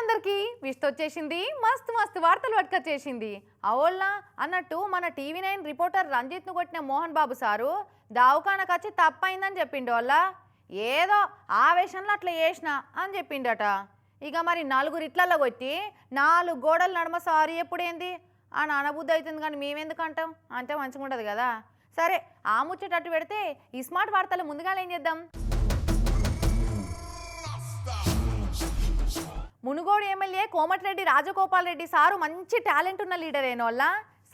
అందరికీ విష్ట వచ్చేసింది. మస్తు మస్తు వార్తలు పట్టుకొచ్చేసింది. అవోల్నా? అన్నట్టు మన టీవీ నైన్ రిపోర్టర్ రంజిత్ను కొట్టిన మోహన్ బాబు సారు దావకానకు వచ్చి తప్పైందని చెప్పిండు వాళ్ళ ఏదో ఆవేశంలో అట్లా చేసిన అని చెప్పిండట. ఇక మరి నలుగురిట్లలో కొట్టి నాలుగు గోడలు నడమ సారీ ఎప్పుడేంది? ఆ నానబుద్ధి అవుతుంది కానీ మేమెందుకు అంటాం? అంటే మంచిగా ఉండదు కదా. సరే ఆ ముచ్చటట్టు పెడితే ఈ స్మార్ట్ వార్తలు ముందుగా ఏం చేద్దాం? మునుగోడు ఎమ్మెల్యే కోమటిరెడ్డి రాజగోపాల్ రెడ్డి సారు మంచి టాలెంట్ ఉన్న లీడర్ అయిన వల్ల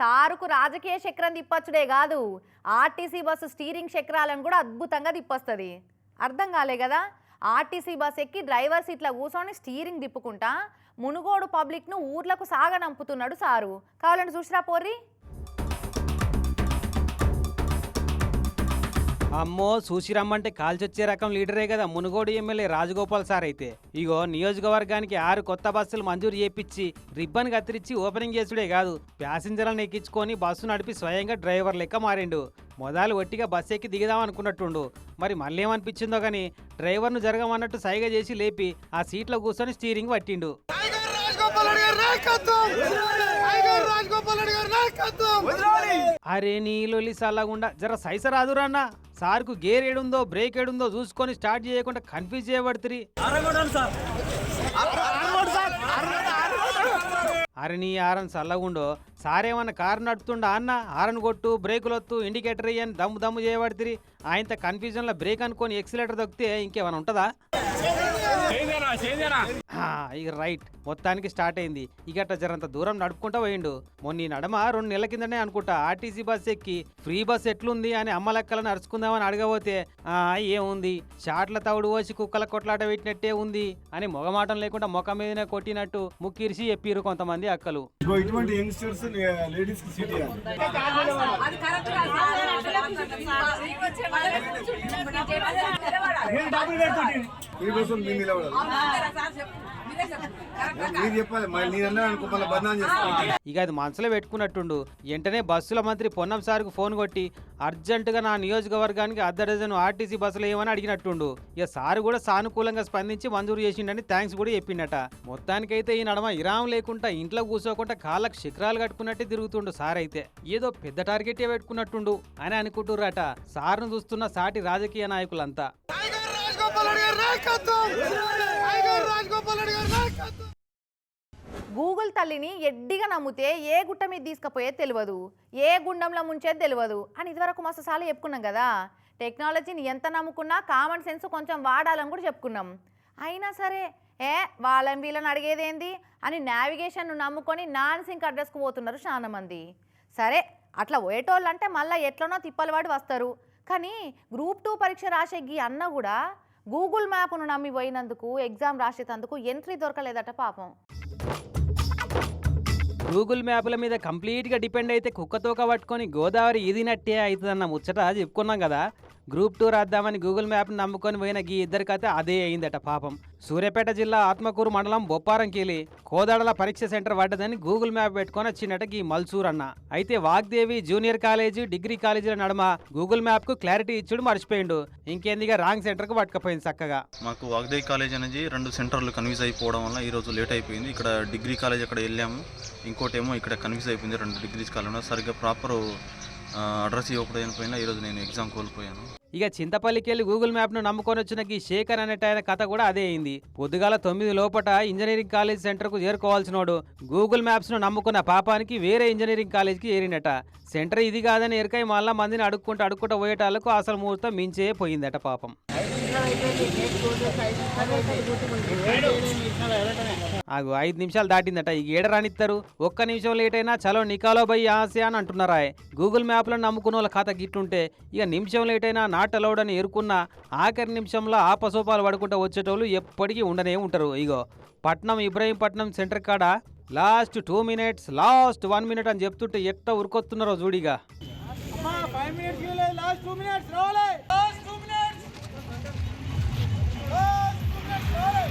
సారుకు రాజకీయ చక్రం తిప్పచ్చుడే కాదు. ఆర్టీసీ బస్సు స్టీరింగ్ చక్రాలను కూడా అద్భుతంగా తిప్పొస్తుంది. అర్థం కాలే కదా? ఆర్టీసీ బస్ ఎక్కి డ్రైవర్ సీట్ల కూర్చొని స్టీరింగ్ తిప్పుకుంటా. మునుగోడు పబ్లిక్ను ఊర్లకు సాగనంపుతున్నాడు సారు. కావాలంటే చూసిరా పోర్రి? అమ్మో చూసి రమ్మంటే కాల్చొచ్చే రకం లీడరే కదా మునుగోడు ఎమ్మెల్యే రాజగోపాల్ సార్ అయితే. ఇగో నియోజకవర్గానికి ఆరు కొత్త బస్సులు మంజూరు చేపించి రిబ్బన్ కత్తిరించి ఓపెనింగ్ చేసుడే కాదు. ప్యాసింజర్లను ఎక్కించుకొని బస్సు నడిపి స్వయంగా డ్రైవర్ లెక్క మారిండు. మొదలు ఒట్టిగా బస్సు ఎక్కి దిగుదాం అనుకున్నట్టుండు. మరి మళ్ళీ ఏమనిపించిందో కానీ డ్రైవర్ను జరగమన్నట్టు సైగ చేసి లేపి ఆ సీట్లో కూర్చొని స్టీరింగ్ పట్టిండు. అరే నీళ్ళొల్లి సల్లగుండా జర సైస రాదురా అన్న. సార్కు గేర్ ఏడుందో బ్రేక్ ఏడుందో చూసుకొని స్టార్ట్ చేయకుండా కన్ఫ్యూజ్ చేయబడుతుంది అరే నీ ఆరన్ చల్లగుండో సారేమన్నా కారు నడుపుతుండా అన్న? హారన్ కొట్టు బ్రేకులు వత్తు ఇండికేటర్ అని దమ్ము దమ్ము చేయబడుతుంది ఆయనతో కన్ఫ్యూజన్లో బ్రేక్ అనుకొని ఎక్సిలేటర్ దొక్కితే ఇంకేమైనా ఉంటుందా? ఇక రైట్. మొత్తానికి స్టార్ట్ అయింది. ఇక అట్లా జరంత దూరం నడుపుకుంటా పోయిండు. మొన్న నడమ రెండు నెలల కిందనే అనుకుంటా ఆర్టీసీ బస్ ఎక్కి ఫ్రీ బస్ ఎట్లుంది అని అమ్మ లెక్కలను అరుచుకుందామని అడగబోతే ఆ ఏముంది? షాట్ల తవుడు పోసి కుక్కల కొట్లాట పెట్టినట్టే ఉంది అని మొగమాటం లేకుండా మొఖం మీదనే కొట్టినట్టు ముక్కిరిసి చెప్పిరు కొంతమంది అక్కలు. ఇగో ఇటువంటి యంగ్స్టర్స్ లేడీస్కి సీట్ ఇవ్వాలి మీ కోసం మీ నిలబడాలి మీరు చెప్పాలి మరి నేను అన్నా అనుకో మళ్ళీ బదనాం చేస్తాను ఇక అది మనసులో పెట్టుకున్నట్టుండు. వెంటనే బస్సుల మంత్రి పొన్నం సార్కు ఫోన్ కొట్టి అర్జెంటుగా నా నియోజకవర్గానికి అర్ధ డజన్ ఆర్టీసీ బస్సులు ఏమని అడిగినట్టుండు. ఇక సారు కూడా సానుకూలంగా స్పందించి మంజూరు చేసిండని థ్యాంక్స్ కూడా చెప్పిండట. మొత్తానికైతే ఈ నడమ ఇరాం లేకుండా ఇంట్లో కూర్చోకుండా కాళ్ళకు శిఖరాలు కట్టుకున్నట్టే తిరుగుతుండు సార్ అయితే ఏదో పెద్ద టార్గెటే పెట్టుకున్నట్టుండు అని అనుకుంటుర్రట సార్ను చూస్తున్న సాటి రాజకీయ నాయకులంతా. రాజగోపాల్ రెడ్డి నాయకత్వం. గూగుల్ తల్లిని ఎడ్డిగా నమ్మితే ఏ గుట్ట మీద తీసుకుపోయేది తెలియదు ఏ గుండంలో ముంచేది తెలియదు అని ఇదివరకు మస్తు సార్లు చెప్పుకున్నాం కదా. టెక్నాలజీని ఎంత నమ్ముకున్నా కామన్ సెన్స్ కొంచెం వాడాలని కూడా చెప్పుకున్నాం. అయినా సరే ఏ వాళ్ళని వీళ్ళని అడిగేదేంది అని నావిగేషన్ను నమ్ముకొని నాన్ సింక్ అడ్రస్కు పోతున్నారు చాలా మంది. సరే అట్లా పోయేటోళ్ళు అంటే మళ్ళీ ఎట్లనో తిప్పలు పడి వస్తారు. కానీ గ్రూప్ టూ పరీక్ష రాసే గీ అన్న కూడా గూగుల్ మ్యాప్ను నమ్మి పోయినందుకు ఎగ్జామ్ రాసేటందుకు ఎంట్రీ దొరకలేదట పాపం. గూగుల్ మ్యాప్ల మీద కంప్లీట్గా డిపెండ్ అయితే కుక్కతోక పట్టుకొని గోదావరి ఈదినట్టే అవుతుందన్న ముచ్చట చెప్పుకున్నాం కదా. గ్రూప్ టూ రాద్దామని గూగుల్ మ్యాప్ని నమ్ముకొని పోయిన గీ ఇద్దరి కథ అదే అయిందట పాపం. సూర్యాపేట జిల్లా ఆత్మకూరు మండలం బొప్పారంకేలి కోదాడల పరీక్ష సెంటర్ పడ్డదని గూగుల్ మ్యాప్ పెట్టుకొని వచ్చినట గీ మల్సూర్ అన్న. అయితే వాగ్దేవి జూనియర్ కాలేజీ డిగ్రీ కాలేజీల నడుమ గూగుల్ మ్యాప్కు క్లారిటీ ఇచ్చుడు మర్చిపోయిండు. ఇంకేందిగా రాంగ్ సెంటర్కు పట్టుకపోయింది చక్కగా. మాకు వాగ్దేవి కాలేజ్ అనేది రెండు సెంటర్లు కన్ఫ్యూజ్ అయిపోవడం వల్ల ఈరోజు లేట్ అయిపోయింది. ఇక్కడ డిగ్రీ కాలేజ్ అక్కడ వెళ్ళాము. ఇంకోటేమో ఇక్కడ కన్ఫ్యూజ్ అయిపోయింది రెండు డిగ్రీస్ కాలేజ్ సరిగ్గా ప్రాపర్ అడ్రస్ ఇవ్వకపోయినా ఈరోజు నేను ఎగ్జామ్ కోల్పోయాను. ఇక చింతపల్లికి వెళ్ళి గూగుల్ మ్యాప్ను నమ్ముకొని వచ్చిన ఈ శేఖర్ అనేట ఆయన కథ కూడా అదే అయింది. పొద్దుగాల తొమ్మిది లోపట ఇంజనీరింగ్ కాలేజ్ సెంటర్కు చేరుకోవాల్సినోడు గూగుల్ మ్యాప్స్ను నమ్ముకున్న పాపానికి వేరే ఇంజనీరింగ్ కాలేజ్కి ఏరినట సెంటర్ ఇది కాదని ఎరకై మళ్ళా మందిని అడుక్కుంటూ అడుక్కుంటూ పోయేటాలకు అసలు ముహూర్తం మించే పోయిందట పాపం. ఆగు ఐదు నిమిషాలు దాటిందట. ఈ ఏడ రానిస్తారు ఒక్క నిమిషం లేట్ అయినా చలో నికాలో బై ఆసే అని అంటున్నారా గూగుల్ మ్యాప్లను నమ్ముకున్న వాళ్ళ ఖాతా గిట్లుంటే ఇక నిమిషం లేట్ అయినా నాట్ అలౌడ్ అని ఎరుకున్న ఆఖరి నిమిషంలో ఆపసోపాలు పడుకుంటూ వచ్చేటోళ్ళు ఎప్పటికీ ఉండనే ఉంటారు. ఇగో పట్నం ఇబ్రహీంపట్నం సెంటర్ కాడ last two minutes last one minute అని చెప్తుంటే ఎట్ట ఉరుకొస్తున్నారో చూడిగా లాస్ట్ టూ మినిట్స్ రావాలి. లాస్ట్ టూ మినిట్స్ రావాలి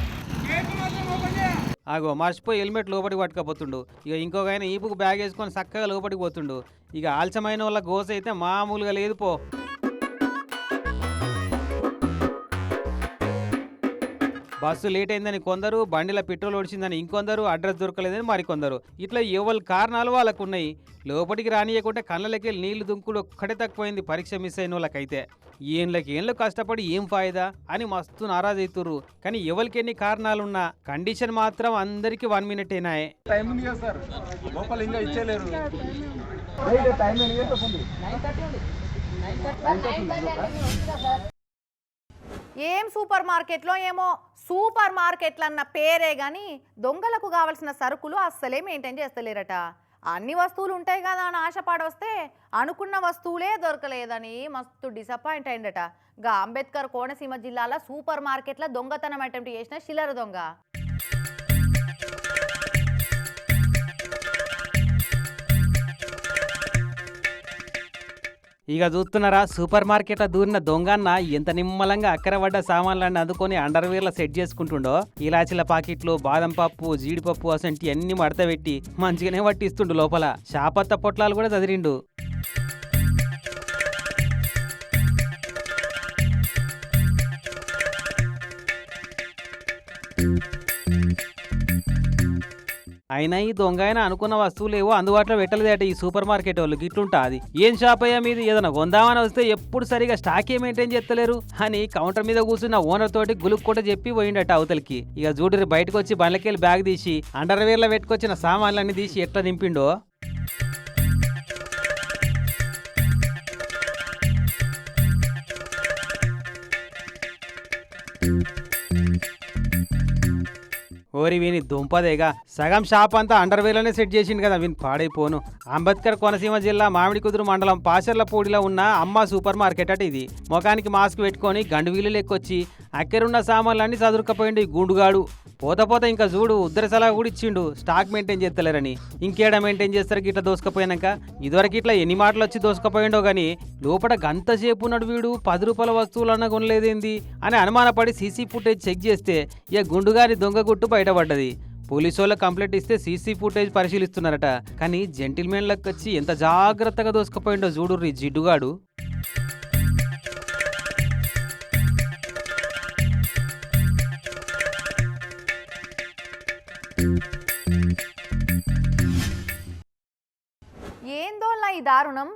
గేట్ మాత్రం ఓపెన్ చేయ ఆగో మర్చిపోయి హెల్మెట్ లోపలికి పట్టుకపోతుండు. ఇక ఇంకొక ఆయన ఈపుకు బ్యాగ్ వేసుకొని చక్కగా లోపలికి పోతుండు. ఇక ఆలస్యమైన వాళ్ళ గోస అయితే మామూలుగా లేదు పో. బస్సు లేట్ అయిందని కొందరు బండిలో పెట్రోల్ ఒడిచిందని ఇంకొందరు అడ్రస్ దొరకలేదని మరికొందరు ఇట్లా ఎవరి కారణాలు వాళ్ళకు ఉన్నాయి లోపలికి రానియకుంటే కళ్ళకి నీళ్ళు దుంకుడు ఒక్కడే తక్కువైంది పరీక్ష మిస్ అయిన వాళ్ళకైతే. ఏండ్లకి ఏండ్లు కష్టపడి ఏం ఫాయిదా అని మస్తు నారాజ్ అవుతుర్రు కానీ ఎవరికి ఎన్ని కారణాలున్నా కండిషన్ మాత్రం అందరికీ వన్ మినిట్ అయినాయే టైం ఉంది కదా సార్? లోపల ఇంకా ఇచ్చేలేరు. ఏం సూపర్ మార్కెట్లో ఏమో సూపర్ మార్కెట్లు అన్న పేరే కానీ దొంగలకు కావలసిన సరుకులు అస్సలే మెయింటైన్ చేస్తలేరట. అన్ని వస్తువులు ఉంటాయి కదా అని ఆశపడొస్తే అనుకున్న వస్తువులే దొరకలేదని మస్తు డిసప్పాయింట్ అయిందట. గా అంబేద్కర్ కోనసీమ జిల్లాలో సూపర్ మార్కెట్లో దొంగతనం అటెంప్ట్ చేసిన చిల్లర దొంగ. ఇక చూస్తున్నారా సూపర్ మార్కెట్లో దూరిన దొంగన్న ఎంత నిమ్మలంగా అక్కరబడ్డ సామాన్లన్నీ అందుకొని అండర్వేర్ల సెట్ చేసుకుంటుండో? ఇలాచీల పాకెట్లు బాదం పప్పు జీడిపప్పు అసంటి అన్ని మడతపెట్టి మంచిగానే పట్టిస్తుండు లోపల. షాపత్త పొట్లాలు కూడా చదిరిండు అయినా ఈ దొంగ అయినా అనుకున్న వస్తువులు ఏవో అందుబాటులో పెట్టలేదట ఈ సూపర్ మార్కెట్ వాళ్ళు. గిట్లుంటా అది. ఏం షాప్ అయ్యా మీది? ఏదైనా కొందామని వస్తే ఎప్పుడు సరిగా స్టాకే మెయింటైన్ చేస్తలేరు? అని కౌంటర్ మీద కూర్చున్న ఓనర్ తోటి గులుక్ కూడా చెప్పి పోయిండట అవతలికి. ఇక జూడరి బయటకు వచ్చి బండ్లకెళ్ళి బ్యాగ్ తీసి అండర్వేర్లో పెట్టుకొచ్చిన సామాన్లన్నీ తీసి ఎట్లా నింపిండో ఓరి వీని దుంపదేగా? సగం షాప్ అంతా అండర్వేలోనే సెట్ చేసిండు కదా వీని. పాడైపోను. అంబేద్కర్ కోనసీమ జిల్లా మామిడికుదురు మండలం పాచర్లపూడిలో ఉన్న అమ్మ సూపర్ మార్కెట్ అట ఇది. ముఖానికి మాస్క్ పెట్టుకొని గండువీలు లెక్కొచ్చి అక్కరున్న సామాన్లన్నీ చదురుకపోయిండు ఈ గుండుగాడు. పోత పోత ఇంకా చూడు ఉద్దర సలహా కూడా ఇచ్చిండు. స్టాక్ మెయింటైన్ చేస్తలేరని. ఇంకేడ మెయింటైన్ చేస్తారు ఇట్లా దోసుకపోయినాక? ఇదివరకు ఇట్లా ఎన్ని మాటలు వచ్చి దోసుకపోయిండో గానీ లోపల గంతసేపు ఉన్నాడు వీడు. పది రూపాయల వస్తువులన్నా కొనలేదేంది? అని అనుమానపడి సీసీ ఫుటేజ్ చెక్ చేస్తే ఇక గుండుగారి దొంగ గుట్టు బయటపడ్డది. పోలీసు వాళ్ళకి కంప్లైంట్ ఇస్తే సీసీ ఫుటేజ్ పరిశీలిస్తున్నారట. కానీ జెంటిల్మెన్లకు వచ్చి ఎంత జాగ్రత్తగా దోసుకుపోయిండో చూడుర్రి జిడ్డుగాడు. ఏందోళ్ళ ఈ దారుణం?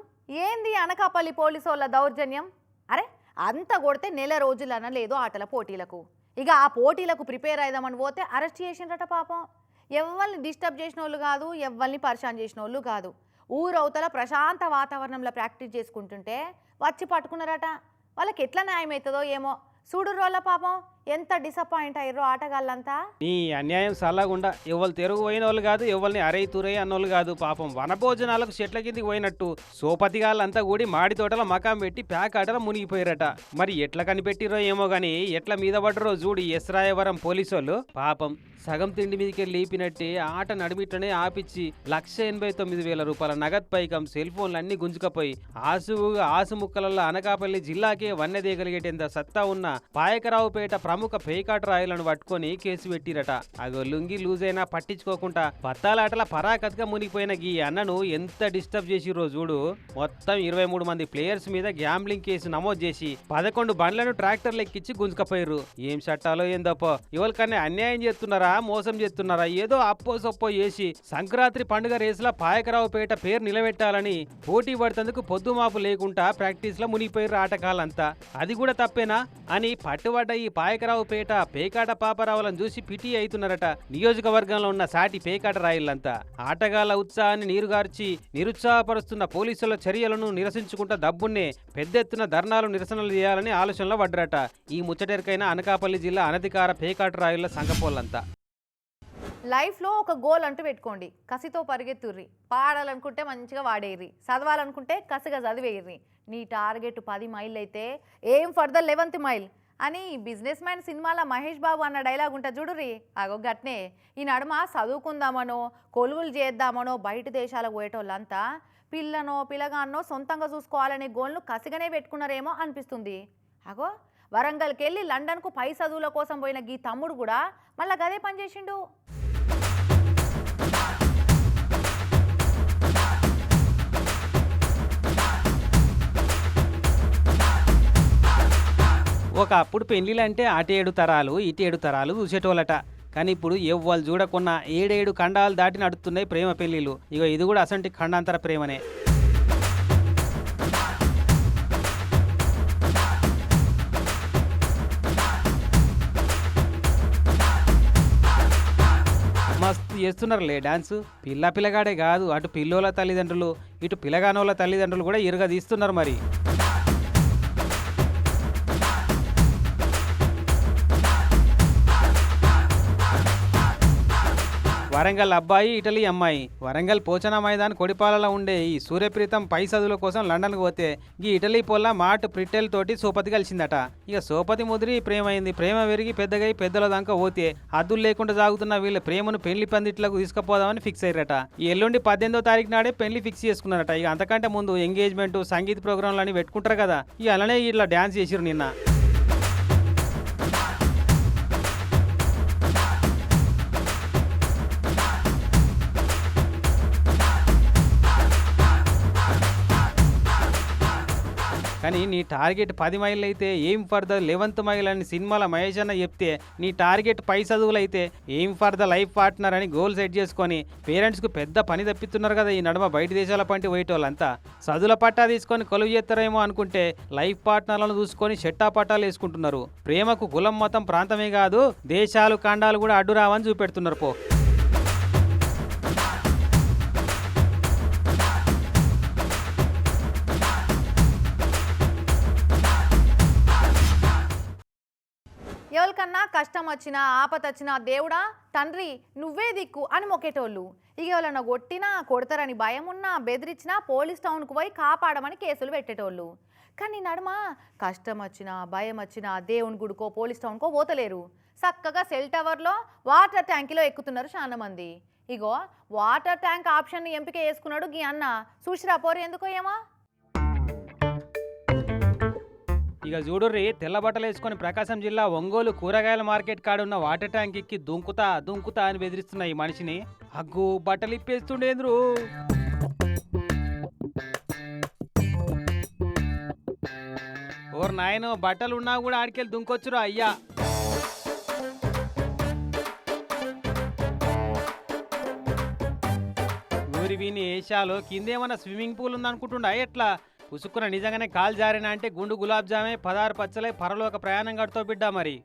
ఏంది అనకాపల్లి పోలీసోళ్ళ దౌర్జన్యం? అరే అంత కొడితే నెల రోజులన లేదు ఆటల పోటీలకు. ఇక ఆ పోటీలకు ప్రిపేర్ అయిదామని పోతే అరెస్ట్ చేసిండ్రట పాపం. ఎవరిని డిస్టర్బ్ చేసిన వాళ్ళు కాదు ఎవరిని పరిశాన్ చేసిన వాళ్ళు కాదు. ఊరవతల ప్రశాంత వాతావరణంలో ప్రాక్టీస్ చేసుకుంటుంటే వచ్చి పట్టుకున్నారట. వాళ్ళకి ఎట్లా న్యాయం అవుతుందో ఏమో. చూడు రోళ్ళ పాపం. ఎంత డిసప్పాయింట్ అయ్యారు ఆటగాళ్ళంతా? నీ అన్యాయం సల్లగుండా. ఎవరు తెరుగు పోయిన వాళ్ళు కాదు ఎవరిని అరై తురై అన్నోళ్ళు కాదు. పాపం వనభోజనాలకు చెట్ల కిందికి పోయినట్టు సోపతిగాళ్ళంతా కూడి మాడి తోటల మకాం పెట్టి ప్యాక్ ఆటలో మునిగిపోయారట. మరి ఎట్లా కనిపెట్టిరో ఏమో గాని ఎట్ల మీద పడ్డరో చూడు ఎస్రాయవరం పోలీసోళ్ళు. పాపం సగం తిండి మీదకి లేపినట్టే ఆట నడిమిట్లనే ఆపిచ్చి లక్ష ఎనభై తొమ్మిది వేల రూపాయల నగద్ పైకం సెల్ ఫోన్లు అన్ని గుంజుకపోయి ఆసు ఆసు ముక్కలలో అనకాపల్లి జిల్లాకే వన్నెదేయగలిగేటంత సత్తా ఉన్న పాయకరావుపేట ప్రముఖ పేకాట రాయలను పట్టుకొని కేసు పెట్టిరట. అగో లుంగి లూజ్ అయినా పట్టించుకోకుండా పత్తాలాటల పరాకత్గా మునిగిపోయిన గీ అన్నను ఎంత డిస్టర్బ్ చేసిరో చూడు. మొత్తం ఇరవై మూడు మంది ప్లేయర్స్ మీద గ్యాంబ్లింగ్ కేసు నమోదు చేసి పదకొండు బండ్లను ట్రాక్టర్లు ఎక్కించి గుంజుకపోయారు ఏం చట్టాలో ఏందప్పో ఎవరికన్నా అన్యాయం చేస్తున్నారా మోసం చేస్తున్నారా ఏదో అప్పో సొప్పో చేసి సంక్రాంతి పండుగ రేసుల పాయకరావుపేట పేరు నిలబెట్టాలని పోటీ పడుతందుకు పొద్దుమాపు లేకుండా ప్రాక్టీస్లో మునిగిపోయారు ఆటకాలంతా అది కూడా తప్పేనా? అని పట్టుబడ్డ ఈ పాయకరావుపేట పేకాట పాపరావులను చూసి పిటి అవుతున్నారట. నియోజకవర్గంలో ఉన్న సాటి పేకాట రాయిళ్ళంతా ఆటగాళ్ళ ఉత్సాహాన్ని నీరుగార్చి నిరుత్సాహపరుస్తున్న పోలీసుల చర్యలను నిరసించుకుంటా దబ్బున్నే పెద్ద ఎత్తున ధర్నాలు నిరసనలు చేయాలని ఆలోచనలో పడ్డరట. ఈ ముచ్చటెరకైన అనకాపల్లి జిల్లా అనధికార పేకాట రాయుల సంఘపోలంతా. లైఫ్లో ఒక గోల్ అంటూ పెట్టుకోండి. కసితో పరిగెత్తుర్రి. పాడాలనుకుంటే మంచిగా వాడేయ్రి చదవాలనుకుంటే కసిగా చదివేయ్రి నీ టార్గెట్ పది మైల్ అయితే ఏం ఫర్ ద మైల్? అని బిజినెస్ మ్యాన్ సినిమాలో మహేష్ బాబు అన్న డైలాగ్ ఉంటుంది చూడురి అగో గట్నే. ఈ నడుమ చదువుకుందామనో కొలువులు చేద్దామనో బయట దేశాలకు పోయేటోళ్ళంతా పిల్లనో పిల్లగాన్నో సొంతంగా చూసుకోవాలనే గోల్ను కసిగానే పెట్టుకున్నారేమో అనిపిస్తుంది. అగో వరంగల్కి వెళ్ళి లండన్కు పై చదువుల కోసం పోయిన గీ తమ్ముడు కూడా మళ్ళా గదే పని ఒకప్పుడు పెళ్ళిలు అంటే అటు ఏడు తరాలు ఇటు ఏడు తరాలు చూసేటోళ్ళట. కానీ ఇప్పుడు ఎవ్వరు చూడకున్నా ఏడేడు ఖండాలు దాటి నడుతున్నాయి ప్రేమ పెళ్ళిళ్ళు ఇక ఇది కూడా అసంటి ఖండాంతర ప్రేమనే. మస్తు చేస్తున్నారులే డాన్స్. పిల్ల పిల్లగాడే కాదు అటు పిల్లోల తల్లిదండ్రులు ఇటు పిల్లగానోళ్ళ తల్లిదండ్రులు కూడా ఇరుగా తీస్తున్నారు మరి. వరంగల్ అబ్బాయి ఇటలీ అమ్మాయి. వరంగల్ పోచన మైదాన్ కొడిపాలలో ఉండే ఈ సూర్యప్రీతం పై చదువుల కోసం లండన్కి పోతే ఈ ఇటలీ పొల్ల మాట్ ప్రిటెల్ తోటి సోపతి కలిసిందట. ఇక సోపతి ముదిరి ప్రేమ అయింది ప్రేమ పెరిగి పెద్దగై పెద్దల దాకా పోతే హద్దులు లేకుండా సాగుతున్న వీళ్ళ ప్రేమను పెళ్ళి పందిట్లకు తీసుకుపోదామని ఫిక్స్ అయ్యారట. ఈ ఎల్లుండి పద్దెనిమిదో తారీఖు నాడే పెళ్ళి ఫిక్స్ చేసుకున్నారట. ఇక అంతకంటే ముందు ఎంగేజ్మెంట్ సంగీత ప్రోగ్రాంలు అని పెట్టుకుంటారు కదా. ఇక అలానే ఇట్లా డ్యాన్స్ చేసిరు నిన్న. కానీ నీ టార్గెట్ పది మైళ్ళు అయితే ఏం ఫర్ ద లెవెంత్ మైల్ అని సినిమాల మహేష్ అన్న చెప్తే నీ టార్గెట్ పై చదువులు అయితే ఏం ఫర్ ద లైఫ్ పార్ట్నర్ అని గోల్ సెట్ చేసుకొని పేరెంట్స్కు పెద్ద పని తప్పిస్తున్నారు కదా ఈ నడుమ బయట దేశాల పంటి పోయేటోళ్ళంతా. చదువుల పట్టా తీసుకొని కొలువు చేస్తారేమో అనుకుంటే లైఫ్ పార్ట్నర్లను చూసుకొని చెట్టా పట్టాలు వేసుకుంటున్నారు. ప్రేమకు కులం మతం ప్రాంతమే కాదు దేశాలు ఖండాలు కూడా అడ్డు రావని చూపెడుతున్నారు పో. కష్టం వచ్చినా ఆపత వచ్చినా దేవుడా తండ్రి నువ్వే దిక్కు అని మొక్కేటోళ్ళు. ఇక ఎవరన్నా కొట్టినా కొడతారని భయం ఉన్నా బెదిరించినా పోలీస్ టౌన్కు పోయి కాపాడమని కేసులు పెట్టేటోళ్ళు. కానీ నడుమ కష్టం వచ్చినా భయం వచ్చినా దేవుని గుడికో పోలీస్ టౌన్కో పోతలేరు. చక్కగా సెల్ టవర్లో వాటర్ ట్యాంక్లో ఎక్కుతున్నారు చాలా మంది. ఇగో వాటర్ ట్యాంక్ ఆప్షన్ ఎంపిక చేసుకున్నాడు గీ అన్న. చూసిరా పోరు ఎందుకో ఏమో? ఇక చూడుర్రి తెల్ల బట్టలు వేసుకొని ప్రకాశం జిల్లా ఒంగోలు కూరగాయల మార్కెట్ కాడున్న వాటర్ ట్యాంక్ ఎక్కి దుంకుతా దుంకుతా అని బెదిరిస్తున్న ఈ మనిషిని అగ్గు బట్టలు ఇప్పేస్తుండేంద్రు. ఓర్ నాయనో బట్టలు ఉన్నా కూడా ఆడికెళ్ళి దుంకొచ్చురా అయ్యా. ఊరి విని ఏషాలో కిందేమన్నా స్విమ్మింగ్ పూల్ ఉందనుకుంటుండా ఎట్లా? పుసుక్కున నిజంగానే కాలు జారిన అంటే గుండు గులాబ్ జామే పదహారు పచ్చలై పరలోక ప్రయాణం గడుతో బిడ్డ మరి.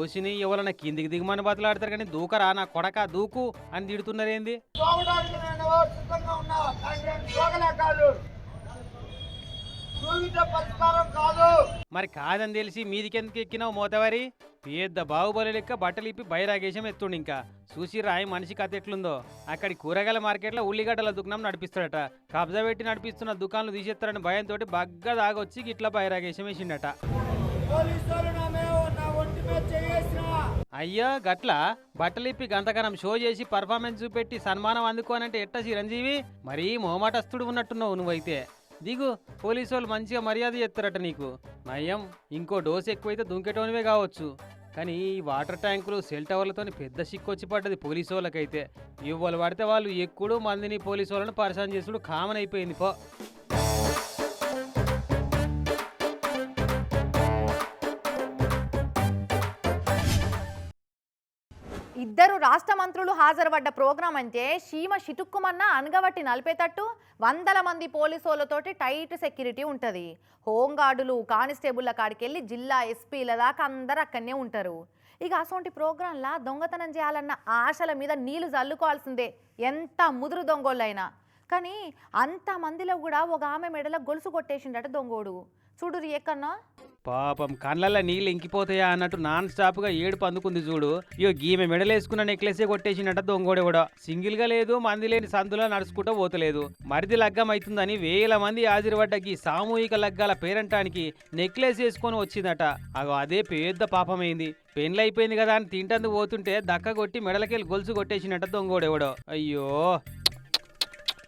ఓసిని ఎవరన్నా కిందికి దిగమని బతలాడతారు కానీ దూకరా నా కొడక దూకు అని తిడుతున్నారేంది? మరి కాదని తెలిసి మీదికెందుకు ఎక్కినావు మోతవారి? పెద్ద బాహుబలి లెక్క బట్టలిప్పి బైరాగేశం ఎత్తుండు ఇంకా. చూసి రాయి మనిషి కథ ఎట్లుందో. అక్కడి కూరగాయల మార్కెట్లో ఉల్లిగడ్డల దుకాణం నడిపిస్తాడట. కబ్జా పెట్టి నడిపిస్తున్న దుకాణాలు తీసేస్తారని భయంతో బగ్గ దాగొచ్చి ఇట్లా బైరాగేశం వేసిండట. అయ్యో గట్ల? బట్టలిప్పి గంతకనం షో చేసి పర్ఫార్మెన్స్ చూపెట్టి సన్మానం అందుకోనంటే ఎట్ట చిరంజీవి? మరీ మొహమాటస్తుడు ఉన్నట్టున్నావు నువ్వైతే. దిగు పోలీసు వాళ్ళు మంచిగా మర్యాద చేస్తారట నీకు. నయం ఇంకో డోస్ ఎక్కువైతే దుంకెటోనివే కావచ్చు. కానీ ఈ వాటర్ ట్యాంకులు సెల్ టవర్లతో పెద్ద సిక్కొచ్చి పడ్డది పోలీసు వాళ్ళకైతే ఇవ్వాలి పడితే వాళ్ళు ఎక్కుడు మందిని పోలీసు వాళ్ళని పరిశాన్ చేసుడు కామన్ అయిపోయింది పో. ఇద్దరు రాష్ట్ర మంత్రులు హాజరుపడ్డ ప్రోగ్రాం అంటే సీమ షిటుక్కుమన్న అనగబట్టి నలిపేటట్టు వందల మంది పోలీసులతోటి టైట్ సెక్యూరిటీ ఉంటుంది. హోంగార్డులు కానిస్టేబుల్ల కాడికి వెళ్ళి జిల్లా ఎస్పీల దాకా అందరు అక్కడనే ఉంటారు. ఇక అసోంటి ప్రోగ్రాంలా దొంగతనం చేయాలన్న ఆశల మీద నీళ్ళు చల్లుకోవాల్సిందే ఎంత ముదురు దొంగోళ్ళైనా. కానీ అంత మందిలో కూడా ఒక ఆమె మెడలో గొలుసు కొట్టేసిండట దొంగోడు. చూడు ఎక్కన్నా? పాపం కళ్ళల్లో నీళ్ళు ఇంకిపోతాయా అన్నట్టు నాన్ స్టాప్గా ఏడుపు అందుకుంది చూడు. ఇయో గీమె మెడలేసుకున్న నెక్లెసే కొట్టేసినట్ట దొంగోడే కూడా. సింగిల్గా లేదు మంది లేని సందులో నడుచుకుంటూ పోతలేదు. మరిది లగ్గం అవుతుందని వేల మంది హాజరుపడ్డ ఈ సామూహిక లగ్గాల పేరంటానికి నెక్లెస్ వేసుకొని వచ్చిందట. అగో అదే పెద్ద పాపమైంది. పెళ్ళైపోయింది కదా అని తింటందుకు పోతుంటే దక్క కొట్టి మెడలకెళ్ళి గొలుసు కొట్టేసినట్ట దొంగోడెవడో అయ్యో!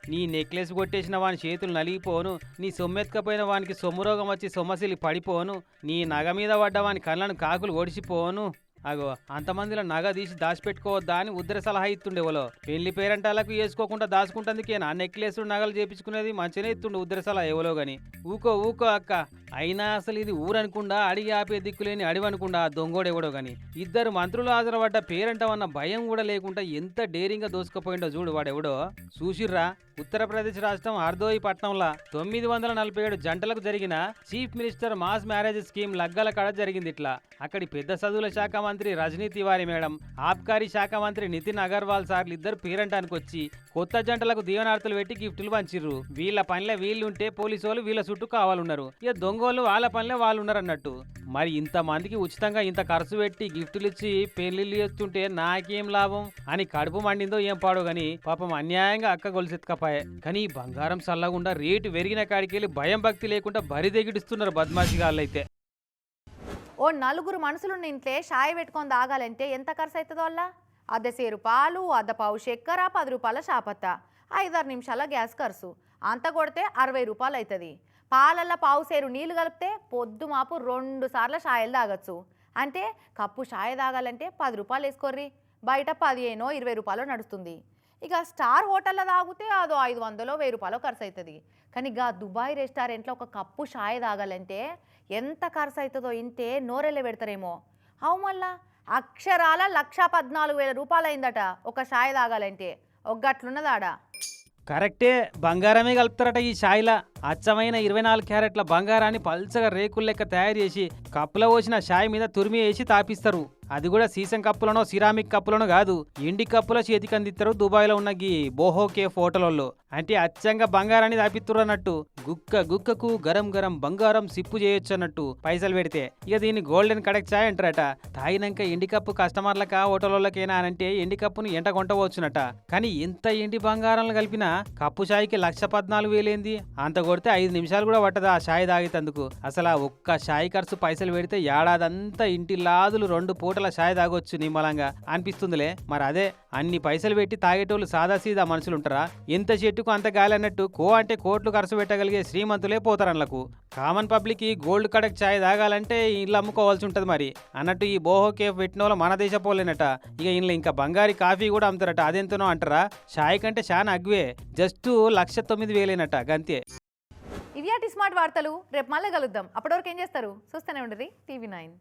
నీ నెక్లెస్ కొట్టేసిన వాని చేతులు నలిగిపోను నీ సొమ్మెత్తుకపోయిన వానికి సొమ్మురోగం వచ్చి సొమ్మసిలి పడిపోను నీ నగ మీద పడ్డ వాని కళ్ళను కాకులు ఒడిసిపోను. అగో అంతమందిలో నగ తీసి దాచిపెట్టుకోవద్దా అని ఉద్దర సలహా ఇస్తుండే ఎవలో పెళ్ళి పేరంటాలకు వేసుకోకుండా దాచుకుంటందుకే నా నెక్లెస్ నగలు చేపించుకునేది మంచిగానే ఇస్తుండే ఉద్దర సలహా ఎవలో గాని. ఊకో ఊకో అక్క. అయినా అసలు ఇది ఊరనుకుండా అడిగి ఆపే దిక్కులేని అడివనుకుండా ఆ దొంగోడెవడో గాని. ఇద్దరు మంత్రులు హాజరపడ్డ పేరంటమన్న భయం కూడా లేకుండా ఎంత డేరింగ్గా దోసుకుపోయిండో చూడు వాడెవడో. చూసిర్రా? ఉత్తరప్రదేశ్ రాష్ట్రం హర్దోయి పట్నంలో తొమ్మిది వందల నలభై ఏడు జంటలకు జరిగిన chief minister mass marriage scheme లగ్గల కాడ జరిగింది ఇట్లా. అక్కడి పెద్ద చదువుల శాఖ మంత్రి రజనీ తివారి మేడం ఆబ్కారీ శాఖ మంత్రి నితిన్ అగర్వాల్ సార్లు ఇద్దరు పేరంటానికి వచ్చి కొత్త జంటలకు దీవెనార్తలు పెట్టి గిఫ్టులు పంచిర్రు. వీళ్ళ పనిలో వీళ్ళు ఉంటే పోలీసు వాళ్ళు వీళ్ళ చుట్టూ కావాలన్నారు. ఇక దొంగోళ్ళు వాళ్ళ పనిలో వాళ్ళు ఉన్నారు అన్నట్టు మరి ఇంతమందికి ఉచితంగా ఇంత ఖర్చు పెట్టి గిఫ్టులు ఇచ్చి పెళ్ళిళ్ళు చేస్తుంటే నాకేం లాభం? అని కడుపు మండిందో ఏం పాడో గాని పాపం అన్యాయంగా అక్క గొలుసెత్తుకపాయే కానీ బంగారం చల్లకుండా రేటు పెరిగిన కాడికెళ్ళి భయం భక్తి లేకుండా బరి తెగిడిస్తున్నారు బద్మాషిగాళ్ళైతే ఓ నలుగురు మనుషులున్న ఇంట్లో షాయి పెట్టుకొని తాగాలంటే ఎంత ఖర్చు అవుతుందో వల్ల అర్ధ సేరు పాలు అర్ధ పావు చక్కెర పది రూపాయల షాపత్త. ఐదారు నిమిషాల గ్యాస్ ఖర్చు. అంత కొడితే అరవై రూపాయలు అవుతుంది పాలల్లో పావు సేరు నీళ్ళు కలిపితే పొద్దు మాపు రెండు సార్లు షాయలు తాగొచ్చు. అంటే కప్పు షాయ తాగాలంటే పది రూపాయలు వేసుకోర్రి. బయట పదిహేనో ఇరవై రూపాయలు నడుస్తుంది. ఇక స్టార్ హోటల్లో తాగితే అదో ఐదు వందలో వెయ్యి రూపాయలు ఖర్చు అవుతుంది కానీ ఇక దుబాయ్ రెస్టారెంట్లో ఒక కప్పు షాయ తాగాలంటే ఎంత ఖర్చు అవుతుందో ఇంటే నోరెళ్ళ పెడతారేమో. అవు మళ్ళా అక్షరాల లక్ష పద్నాలుగు వేల రూపాయలు అయిందట ఒక షాయ తాగాలంటే. ఒక గట్లున్నదాడా కరెక్టే. బంగారమే కలుపుతారట ఈ షాయిలా. అచ్చమైన ఇరవై నాలుగు క్యారెట్ల బంగారాన్ని పల్చగా రేకుల లెక్క తయారు చేసి కప్పులో పోసిన షాయి మీద తురిమి వేసి తాపిస్తారు. అది కూడా సీసం కప్పులనో సిరామిక్ కప్పులను కాదు. ఎండి కప్పుల చేతికి అందిస్తారు దుబాయ్లో ఉన్న గీ బోహో కేఫ్ హోటల్లో అంటే అచ్చంగా బంగారాన్ని తాపిత్తురు అన్నట్టు గుక్క గుక్కకు గరం గరం బంగారం సిప్పు చేయొచ్చు అన్నట్టు పైసలు పెడితే. ఇక దీన్ని గోల్డెన్ కడక్ చాయ్ అంటారట. తాగినాక ఎండి కప్పు కస్టమర్లకా హోటళ్ళకైనా అంటే ఎండి కప్పును ఎంట కొంటవచ్చునట కానీ ఇంత ఎండి బంగారాలను కలిపినా కప్పు చాయ్కి లక్ష పద్నాలుగు వేలేంది? అంత కొడితే ఐదు నిమిషాలు కూడా పట్టదు ఆ షాయి తాగేటందుకు. అసలు ఆ ఒక్క షాయి ఖర్చు పైసలు పెడితే ఏడాదంతా ఇంటి లాదులు రెండు పూటల షాయి తాగొచ్చు నిమ్మలంగా. అనిపిస్తుందిలే. మరి అదే అన్ని పైసలు పెట్టి తాగేటోళ్ళు సాదా సీదా మనుషులు ఉంటారా? ఎంత చెట్టుకు అంత గాలి అన్నట్టు కో అంటే కోట్లు ఖర్చు పెట్టగలిగే శ్రీమంతులే పోతారన్లకు. కామన్ పబ్లిక్ ఈ గోల్డ్ కడక్ ఛాయ్ తాగాలంటే ఇల్లు అమ్ముకోవాల్సి ఉంటుంది మరి. అన్నట్టు ఈ బోహో కేఫ్ పెట్టిన వాళ్ళు మన దేశ పోలేనట. ఇక ఇంట్లో ఇంకా బంగారి కాఫీ కూడా అమ్ముతారట. అదెంతనో అంటారా? షాయ్ కంటే చాలా అగ్వే. జస్ట్ లక్ష తొమ్మిది వేలేనట గంతే. ఇవియాటి స్మార్ట్ వార్తలు రేపు మళ్ళీ కలుద్దాం. అప్పటివరకు ఏం చేస్తారు? చూస్తూనే ఉండదు టీవీ నైన్.